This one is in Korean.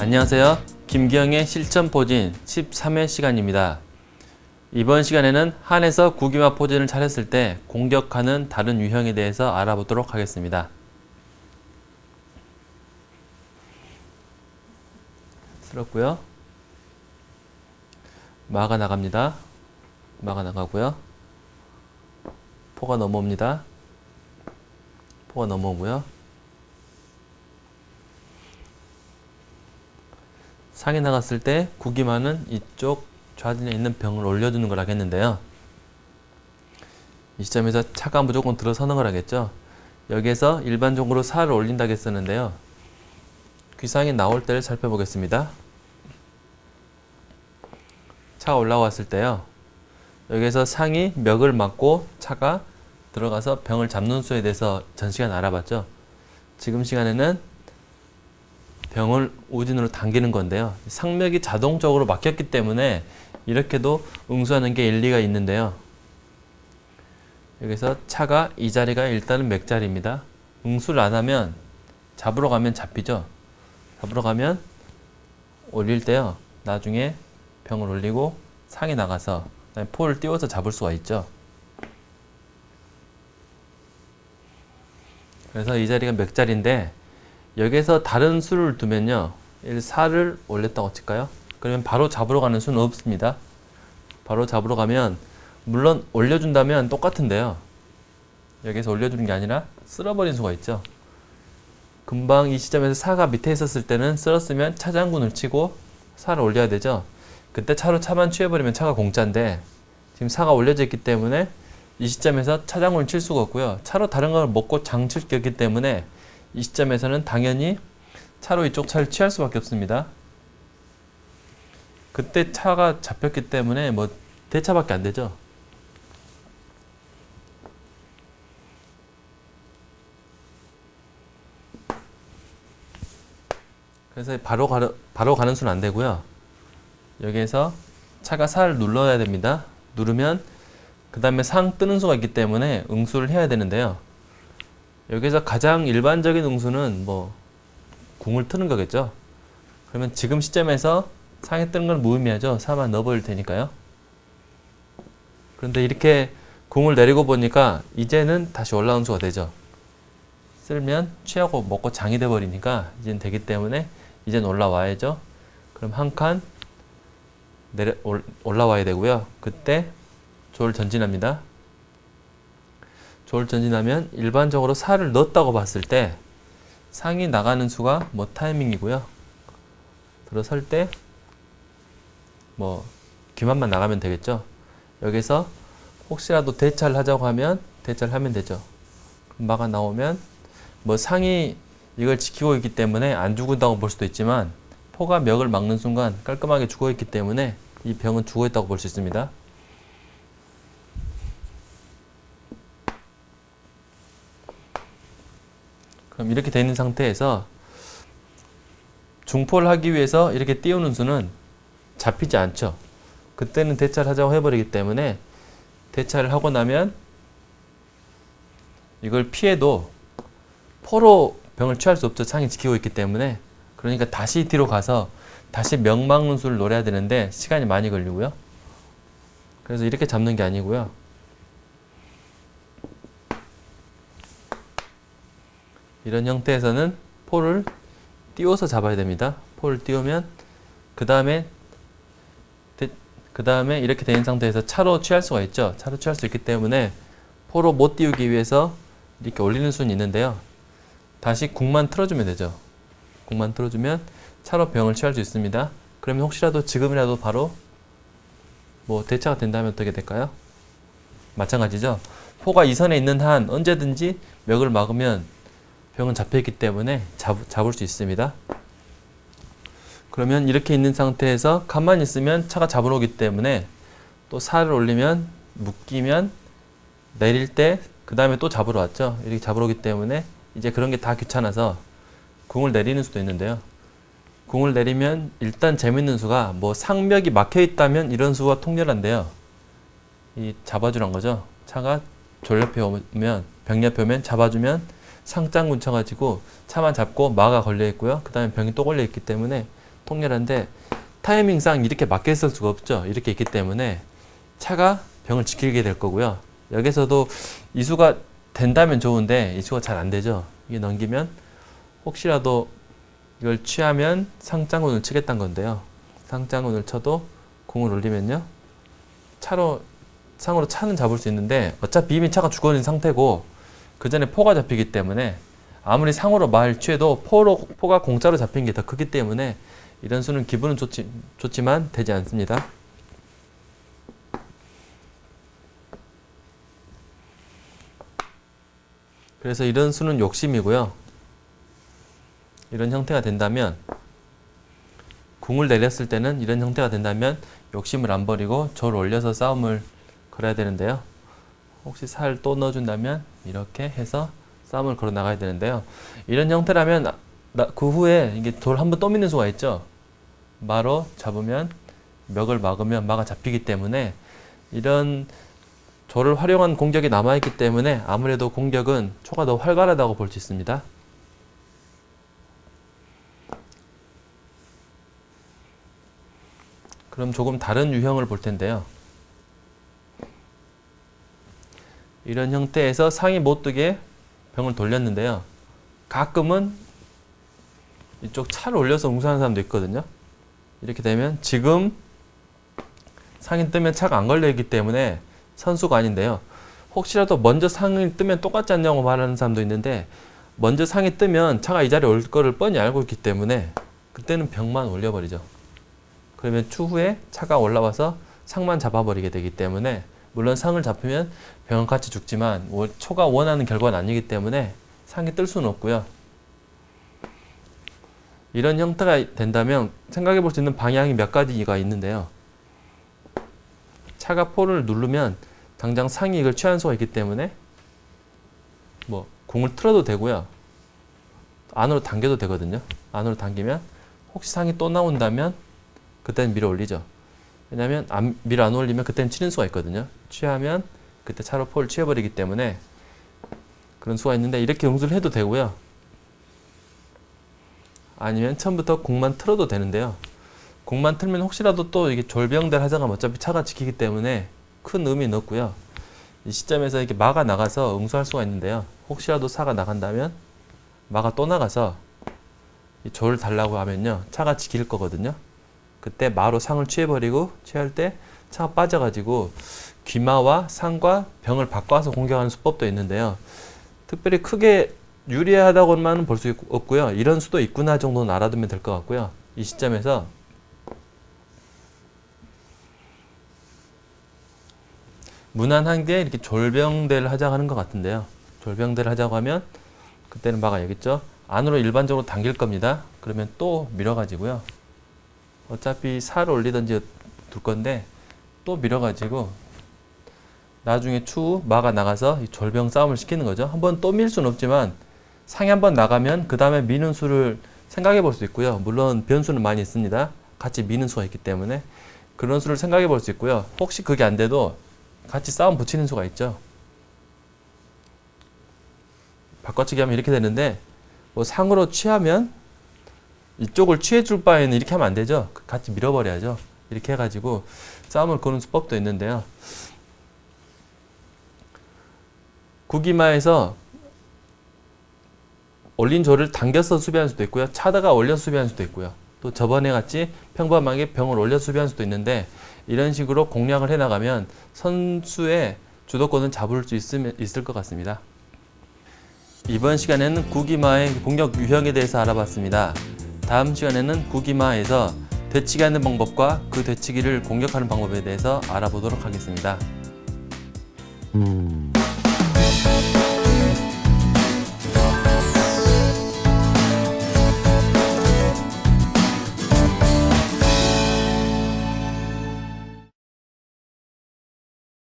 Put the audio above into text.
안녕하세요. 김기영의 실전 포진 13회 시간입니다. 이번 시간에는 한에서 구기화 포진을 차렸을 때 공격하는 다른 유형에 대해서 알아보도록 하겠습니다. 쓸었고요. 마가 나갑니다. 마가 나가고요. 포가 넘어옵니다. 포가 넘어오고요. 상에 나갔을 때 구기만은 이쪽 좌진에 있는 병을 올려주는 걸 하겠는데요. 이 시점에서 차가 무조건 들어서는 걸 하겠죠. 여기에서 일반적으로 살을 올린다고 했었는데요. 귀상이 나올 때를 살펴보겠습니다. 차가 올라왔을 때요. 여기에서 상이 멱을 맞고 차가 들어가서 병을 잡는 수에 대해서 전 시간 알아봤죠. 지금 시간에는 병을 우진으로 당기는 건데요. 상맥이 자동적으로 막혔기 때문에 이렇게도 응수하는 게 일리가 있는데요. 여기서 차가 이 자리가 일단은 맥자리입니다. 응수를 안 하면 잡으러 가면 잡히죠. 잡으러 가면 올릴 때요. 나중에 병을 올리고 상에 나가서 포를 띄워서 잡을 수가 있죠. 그래서 이 자리가 맥자리인데 여기서 다른 수를 두면요. 1, 4를 올렸다고 칠까요? 그러면 바로 잡으러 가는 수는 없습니다. 바로 잡으러 가면 물론 올려준다면 똑같은데요. 여기서 올려주는 게 아니라 쓸어버린 수가 있죠. 금방 이 시점에서 4가 밑에 있었을 때는 쓸었으면 차장군을 치고 4를 올려야 되죠. 그때 차로 차만 취해버리면 차가 공짜인데 지금 4가 올려져 있기 때문에 이 시점에서 차장군을 칠 수가 없고요. 차로 다른 걸 먹고 장칠 게 없기 때문에 이 시점에서는 당연히 차로 이쪽 차를 취할 수밖에 없습니다. 그때 차가 잡혔기 때문에 뭐 대차밖에 안 되죠. 그래서 바로 가르, 바로 가는 수는 안 되고요. 여기에서 차가 살을 눌러야 됩니다. 누르면 그 다음에 상 뜨는 수가 있기 때문에 응수를 해야 되는데요. 여기서 가장 일반적인 응수는 뭐 궁을 트는 거겠죠. 그러면 지금 시점에서 상에 뜨는 건 무의미하죠. 4만 넣어버릴 테니까요. 그런데 이렇게 궁을 내리고 보니까 이제는 다시 올라온 수가 되죠. 쓸면 취하고 먹고 장이 돼버리니까 이제는 되기 때문에 이제는 올라와야죠. 그럼 한 칸 내려 올, 올라와야 되고요. 그때 조를 전진합니다. 조를 전진하면 일반적으로 살을 넣었다고 봤을 때 상이 나가는 수가 뭐 타이밍이고요. 들어설 때 뭐 귀만만 나가면 되겠죠. 여기서 혹시라도 대차를 하자고 하면 대차를 하면 되죠. 마가 나오면 뭐 상이 이걸 지키고 있기 때문에 안 죽은다고 볼 수도 있지만 포가 멱을 막는 순간 깔끔하게 죽어 있기 때문에 이 병은 죽어 있다고 볼 수 있습니다. 그럼 이렇게 되어 있는 상태에서 중포를 하기 위해서 이렇게 띄우는 수는 잡히지 않죠. 그때는 대차를 하자고 해버리기 때문에 대차를 하고 나면 이걸 피해도 포로 병을 취할 수 없죠. 창이 지키고 있기 때문에. 그러니까 다시 뒤로 가서 다시 명망는 수를 노려야 되는데 시간이 많이 걸리고요. 그래서 이렇게 잡는 게 아니고요. 이런 형태에서는 포를 띄워서 잡아야 됩니다. 포를 띄우면 그 다음에 그 다음에 이렇게 된 상태에서 차로 취할 수가 있죠. 차로 취할 수 있기 때문에 포로 못 띄우기 위해서 이렇게 올리는 수는 있는데요. 다시 국만 틀어주면 되죠. 국만 틀어주면 차로 병을 취할 수 있습니다. 그러면 혹시라도 지금이라도 바로 뭐 대차가 된다면 어떻게 될까요? 마찬가지죠. 포가 이 선에 있는 한 언제든지 멱을 막으면 병은 잡혀있기 때문에 잡, 잡을 수 있습니다. 그러면 이렇게 있는 상태에서 가만히 있으면 차가 잡으러 오기 때문에 또 살을 올리면 묶이면 내릴 때 그 다음에 또 잡으러 왔죠. 이렇게 잡으러 오기 때문에 이제 그런 게 다 귀찮아서 궁을 내리는 수도 있는데요. 궁을 내리면 일단 재밌는 수가 뭐 상벽이 막혀 있다면 이런 수가 통렬한데요. 이 잡아주란 거죠. 차가 졸 옆에 오면 병 옆에 오면 잡아주면 상장 군 쳐가지고 차만 잡고 마가 걸려 있고요. 그 다음에 병이 또 걸려 있기 때문에 통렬한데 타이밍상 이렇게 맞게 쓸 수가 없죠. 이렇게 있기 때문에 차가 병을 지키게 될 거고요. 여기서도 이수가 된다면 좋은데 이수가 잘 안 되죠. 이게 넘기면 혹시라도 이걸 취하면 상장운을 치겠다는 건데요. 상장운을 쳐도 공을 올리면요. 차로 상으로 차는 잡을 수 있는데 어차피 이미 차가 죽어있는 상태고 그 전에 포가 잡히기 때문에 아무리 상으로 말 취해도 포로, 포가 공짜로 잡힌 게 더 크기 때문에 이런 수는 기분은 좋지, 좋지만 되지 않습니다. 그래서 이런 수는 욕심이고요. 이런 형태가 된다면 궁을 내렸을 때는 이런 형태가 된다면 욕심을 안 버리고 저를 올려서 싸움을 걸어야 되는데요. 혹시 살 또 넣어준다면 이렇게 해서 싸움을 걸어 나가야 되는데요. 이런 형태라면 그 후에 이게 돌 한번또 미는 수가 있죠. 마로 잡으면 멱을 막으면 마가 잡히기 때문에 이런 조를 활용한 공격이 남아있기 때문에 아무래도 공격은 초가 더 활발하다고 볼 수 있습니다. 그럼 조금 다른 유형을 볼 텐데요. 이런 형태에서 상이 못 뜨게 병을 돌렸는데요. 가끔은 이쪽 차를 올려서 응수하는 사람도 있거든요. 이렇게 되면 지금 상이 뜨면 차가 안 걸려 있기 때문에 선수가 아닌데요. 혹시라도 먼저 상이 뜨면 똑같지 않냐고 말하는 사람도 있는데 먼저 상이 뜨면 차가 이 자리에 올 거를 뻔히 알고 있기 때문에 그때는 병만 올려버리죠. 그러면 추후에 차가 올라와서 상만 잡아버리게 되기 때문에 물론 상을 잡히면 병은 같이 죽지만 워- 초가 원하는 결과는 아니기 때문에 상이 뜰 수는 없고요. 이런 형태가 된다면 생각해 볼 수 있는 방향이 몇 가지가 있는데요. 차가 포를 누르면 당장 상이 이걸 취한 수가 있기 때문에 뭐 공을 틀어도 되고요. 안으로 당겨도 되거든요. 안으로 당기면 혹시 상이 또 나온다면 그때는 밀어 올리죠. 왜냐하면 안, 밀어 안 올리면 그때는 치는 수가 있거든요. 취하면 그때 차로 포를 취해버리기 때문에 그런 수가 있는데 이렇게 응수를 해도 되고요. 아니면 처음부터 공만 틀어도 되는데요. 공만 틀면 혹시라도 또 이게 졸병들 하자가 어차피 차가 지키기 때문에 큰 의미는 없고요. 이 시점에서 이렇게 마가 나가서 응수할 수가 있는데요. 혹시라도 사가 나간다면 마가 또 나가서 이 조를 달라고 하면요. 차가 지킬 거거든요. 그때 마로 상을 취해버리고 취할 때 차가 빠져가지고 귀마와 상과 병을 바꿔서 공격하는 수법도 있는데요. 특별히 크게 유리하다고만 볼 수 없고요. 이런 수도 있구나 정도는 알아두면 될 것 같고요. 이 시점에서 무난한 게 이렇게 졸병대를 하자고 하는 것 같은데요. 졸병대를 하자고 하면 그때는 있죠. 안으로 일반적으로 당길 겁니다. 그러면 또 밀어가지고요. 어차피 살을 올리든지 둘 건데 또 밀어가지고 나중에 추후 마가 나가서 이 졸병 싸움을 시키는 거죠. 한번 또 밀 수는 없지만 상이 한번 나가면 그 다음에 미는 수를 생각해 볼 수 있고요. 물론 변수는 많이 있습니다. 같이 미는 수가 있기 때문에 그런 수를 생각해 볼 수 있고요. 혹시 그게 안 돼도 같이 싸움 붙이는 수가 있죠. 바꿔치기 하면 이렇게 되는데 뭐 상으로 취하면 이쪽을 취해줄 바에는 이렇게 하면 안 되죠. 같이 밀어버려야죠. 이렇게 해가지고 싸움을 거는 수법도 있는데요. 구기마에서 올린 조를 당겨서 수비하는 수도 있고요. 차다가 올려서 수비하는 수도 있고요. 또 저번에 같이 평범하게 병을 올려 수비하는 수도 있는데 이런 식으로 공략을 해나가면 선수의 주도권은 잡을 수 있으면, 있을 것 같습니다. 이번 시간에는 구기마의 공격 유형에 대해서 알아봤습니다. 다음 시간에는 구기마에서 대치기 하는 방법과 그 대치기를 공격하는 방법에 대해서 알아보도록 하겠습니다. 음...